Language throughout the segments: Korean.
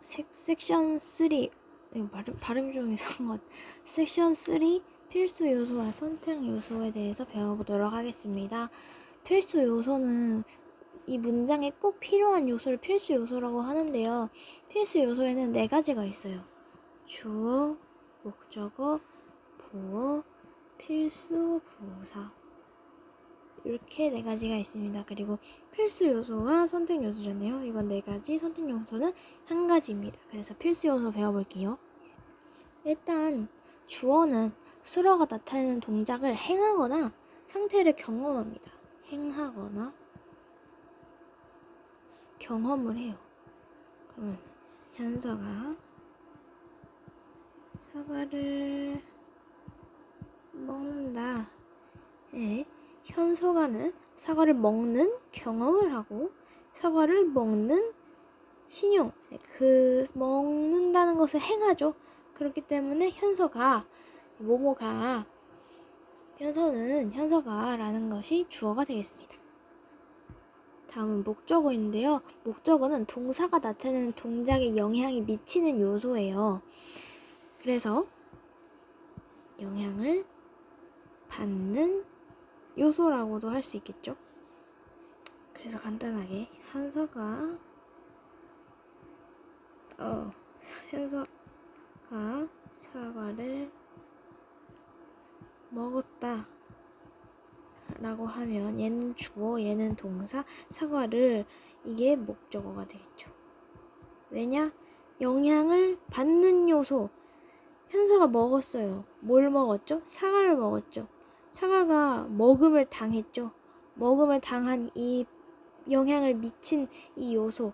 섹, 섹션 3 이거 발음, 발음이 좀 이상한 것. 섹션 3 필수 요소와 선택 요소에 대해서 배워보도록 하겠습니다. 필수 요소는 이 문장에 꼭 필요한 요소를 필수 요소라고 하는데요. 필수 요소에는 네 가지가 있어요. 주어, 목적어, 보어, 필수, 부사. 이렇게 네 가지가 있습니다. 그리고 필수 요소와 선택 요소잖아요. 이건 네 가지, 선택 요소는 한 가지입니다. 그래서 필수 요소 배워볼게요. 일단 주어는 수로가 나타내는 동작을 행하거나 상태를 경험합니다. 행하거나 경험을 해요. 그러면 현서가 사과를 먹는다. 네. 현서가는 사과를 먹는 경험을 하고 사과를 먹는 신용 그 먹는다는 것을 행하죠. 그렇기 때문에 현서가 모모가 현서는 현서가라는 것이 주어가 되겠습니다. 다음은 목적어인데요. 목적어는 동사가 나타내는 동작에 영향이 미치는 요소예요. 그래서 영향을 받는 요소라고도 할 수 있겠죠. 그래서 간단하게 한서가 어 현서가 사과를 먹었다 라고 하면 얘는 주어 얘는 동사 사과를 이게 목적어가 되겠죠. 왜냐? 영향을 받는 요소 현서가 먹었어요. 뭘 먹었죠? 사과를 먹었죠. 사과가 먹음을 당했죠. 먹음을 당한 이 영향을 미친 이 요소,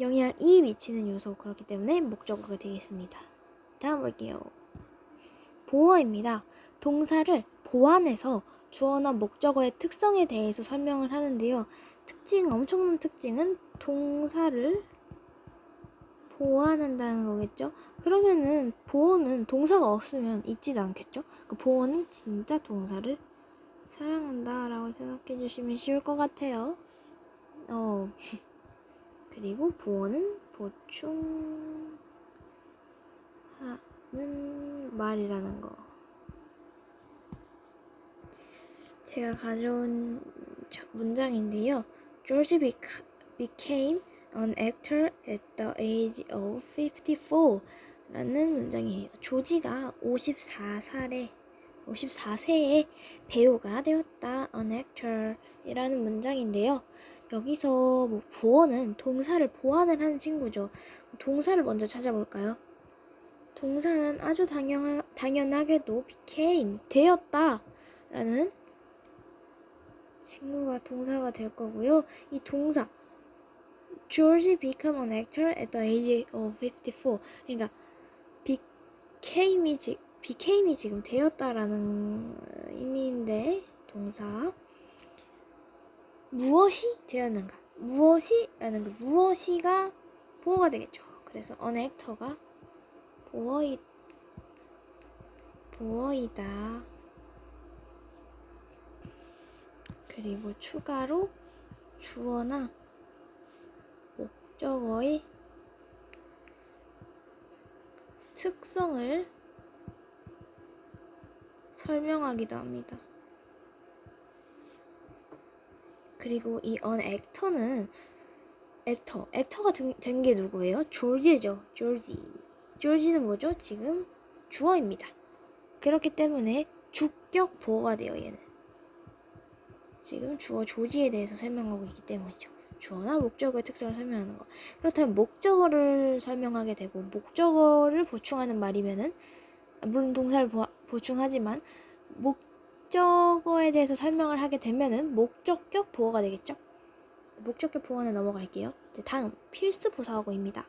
영향이 미치는 요소 그렇기 때문에 목적어가 되겠습니다. 다음 볼게요. 보어입니다. 동사를 보완해서 주어나 목적어의 특성에 대해서 설명을 하는데요. 특징, 엄청난 특징은 동사를 보완한다는 거겠죠? 그러면은 보어는 동사가 없으면 있지도 않겠죠? 그 보어는 진짜 동사를 사랑한다 라고 생각해 주시면 쉬울 것 같아요. 어. 그리고 보어는 보충하는 말이라는 거. 제가 가져온 문장인데요. George became an actor at the age of 54 라는 문장이에요. 조지가 54살에 54세에 배우가 되었다. an actor 이라는 문장인데요. 여기서 뭐 보어는 동사를 보완을 하는 친구죠. 동사를 먼저 찾아볼까요? 동사는 아주 당연, 당연하게도 became 되었다 라는 친구가 동사가 될 거고요. 이 동사 George became an actor at the age of 54. 그러니까 became이, 지, became이 지금 되었다라는 의미인데 동사 무엇이 되었는가? 무엇이라는 그 무엇이가 보어가 되겠죠. 그래서 an actor가 보어이 보어이다. 그리고 추가로 주어나 목적어의 특성을 설명하기도 합니다. 그리고 이 on actor는 액터, 액터가 된 게 누구예요? 졸지죠. 졸지. 졸지는 뭐죠? 지금 주어입니다. 그렇기 때문에 주격 보어가 돼요, 얘는. 지금 주어 조지에 대해서 설명하고 있기 때문이죠. 주어나 목적어의 특성을 설명하는 거. 그렇다면 목적어를 설명하게 되고 목적어를 보충하는 말이면은 물론 동사를 보, 보충하지만 목적어에 대해서 설명을 하게 되면은 목적격 보어가 되겠죠. 목적격 보어는 넘어갈게요. 다음 필수 부사어구입니다.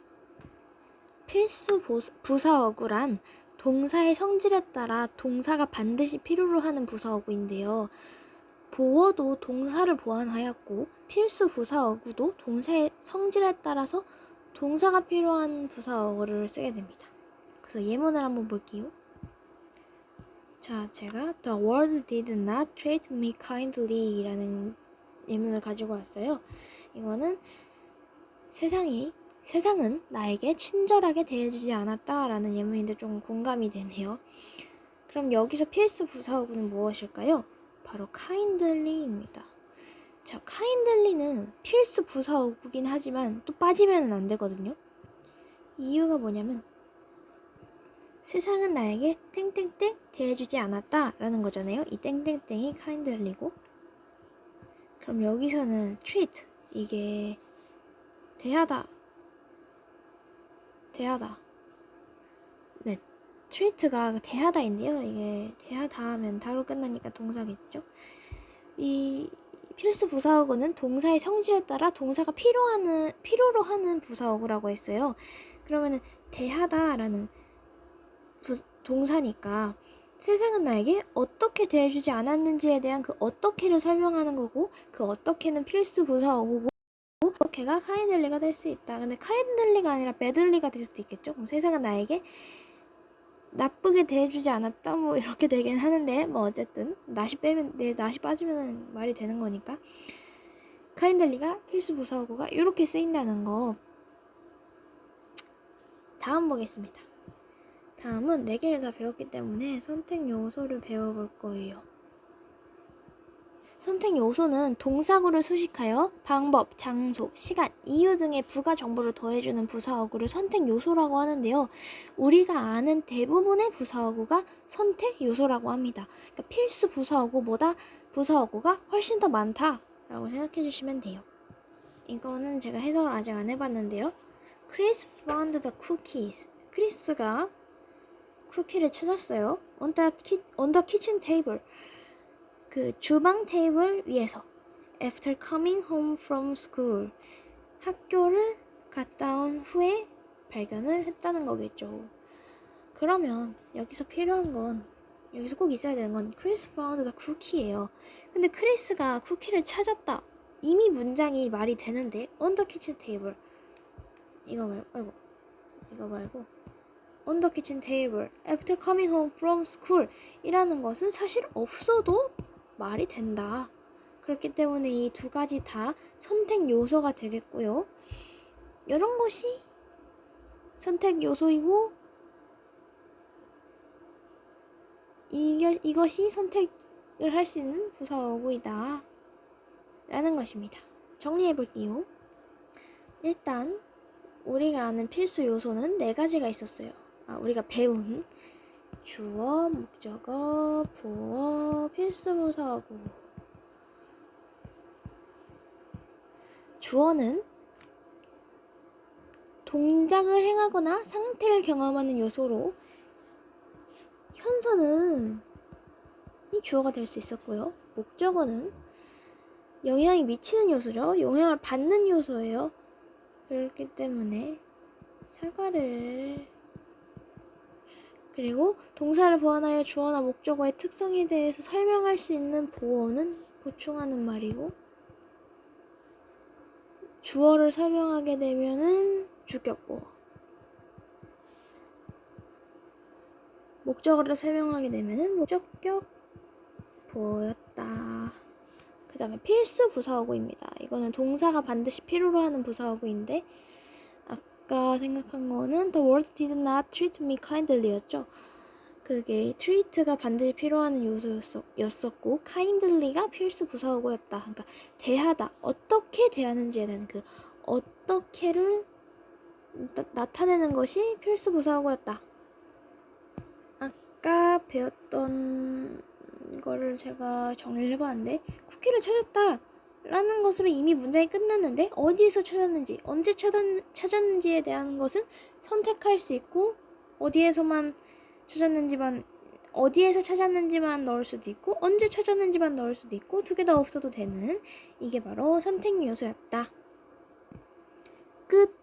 필수 부사어구란 동사의 성질에 따라 동사가 반드시 필요로 하는 부사어구인데요. 보어도 동사를 보완하였고 필수 부사어구도 동사의 성질에 따라서 동사가 필요한 부사어구를 쓰게 됩니다. 그래서 예문을 한번 볼게요. 자, 제가 The world did not treat me kindly 라는 예문을 가지고 왔어요. 이거는 세상이 세상은 나에게 친절하게 대해주지 않았다 라는 예문인데 좀 공감이 되네요. 그럼 여기서 필수 부사어구는 무엇일까요? 바로 kindly입니다. 자, kindly는 필수 부사어구긴 하지만 또 빠지면 안 되거든요. 이유가 뭐냐면 세상은 나에게 땡땡땡 대해주지 않았다라는 거잖아요. 이 땡땡땡이 kindly고 그럼 여기서는 treat 이게 대하다 대하다 네 treat가 대하다인데요. 이게 대하다 하면 다로 끝나니까 동사겠죠. 이 필수 부사어구는 동사의 성질에 따라 동사가 필요하는 필요로 하는 부사어구라고 했어요. 그러면은 대하다라는 부, 동사니까 세상은 나에게 어떻게 대해주지 않았는지에 대한 그 어떻게를 설명하는 거고 그 어떻게는 필수 부사어구고 어떻게가 카이들리가 될 수 있다. 근데 카이들리가 아니라 배들리가 될 수도 있겠죠. 그럼 세상은 나에게 나쁘게 대해주지 않았다 뭐 이렇게 되긴 하는데 뭐 어쨌든 낫이 빼면 내 낫이 빠지면 말이 되는 거니까 카인들리가 필수 부사어구가 이렇게 쓰인다는 거 다음 보겠습니다. 다음은 네 개를 다 배웠기 때문에 선택 요소를 배워볼 거예요. 선택 요소는 동사구를 수식하여 방법, 장소, 시간, 이유 등의 부가 정보를 더해주는 부사어구를 선택 요소라고 하는데요. 우리가 아는 대부분의 부사어구가 선택 요소라고 합니다. 그러니까 필수 부사어구보다 부사어구가 훨씬 더 많다라고 생각해 주시면 돼요. 이거는 제가 해석을 아직 안 해봤는데요. Chris found the cookies. 크리스가 쿠키를 찾았어요. On the, ki- on the kitchen table. 그 주방 테이블 위에서 after coming home from school 학교를 갔다 온 후에 발견을 했다는 거겠죠. 그러면 여기서 필요한 건 여기서 꼭 있어야 되는 건 Chris found the cookie예요. 근데 크리스가 쿠키를 찾았다. 이미 문장이 말이 되는데 on the kitchen table 이거 말고 아이고 이거 말고 on the kitchen table after coming home from school 이라는 것은 사실 없어도 말이 된다. 그렇기 때문에 이 두 가지 다 선택 요소가 되겠고요. 이런 것이 선택 요소이고 이게, 이것이 선택을 할 수 있는 부사어구이다. 라는 것입니다. 정리해 볼게요. 일단 우리가 아는 필수 요소는 네 가지가 있었어요. 아, 우리가 배운 주어, 목적어, 보어, 필수 부사어구. 주어는 동작을 행하거나 상태를 경험하는 요소로 현서는 이 주어가 될 수 있었고요. 목적어는 영향이 미치는 요소죠. 영향을 받는 요소예요. 그렇기 때문에 사과를 그리고 동사를 보완하여 주어나 목적어의 특성에 대해서 설명할 수 있는 보어는 보충하는 말이고 주어를 설명하게 되면은 주격보어 목적어를 설명하게 되면은 목적격 보어였다. 그 다음에 필수 부사어구입니다. 이거는 동사가 반드시 필요로 하는 부사어구인데 아까 생각한 거는 The world did not treat me kindly였죠. 그게 treat가 반드시 필요하는 요소였었고 kindly가 필수 부사어구였다. 그러니까 대하다, 어떻게 대하는지에 대한 그 어떻게를 나, 나타내는 것이 필수 부사어구였다. 아까 배웠던 거를 제가 정리를 해봤는데 쿠키를 찾았다. 라는 것으로 이미 문장이 끝났는데 어디에서 찾았는지 언제 찾았, 찾았는지에 대한 것은 선택할 수 있고 어디에서만 찾았는지만 어디에서 찾았는지만 넣을 수도 있고 언제 찾았는지만 넣을 수도 있고 두 개 다 없어도 되는 이게 바로 선택 요소였다. 끝.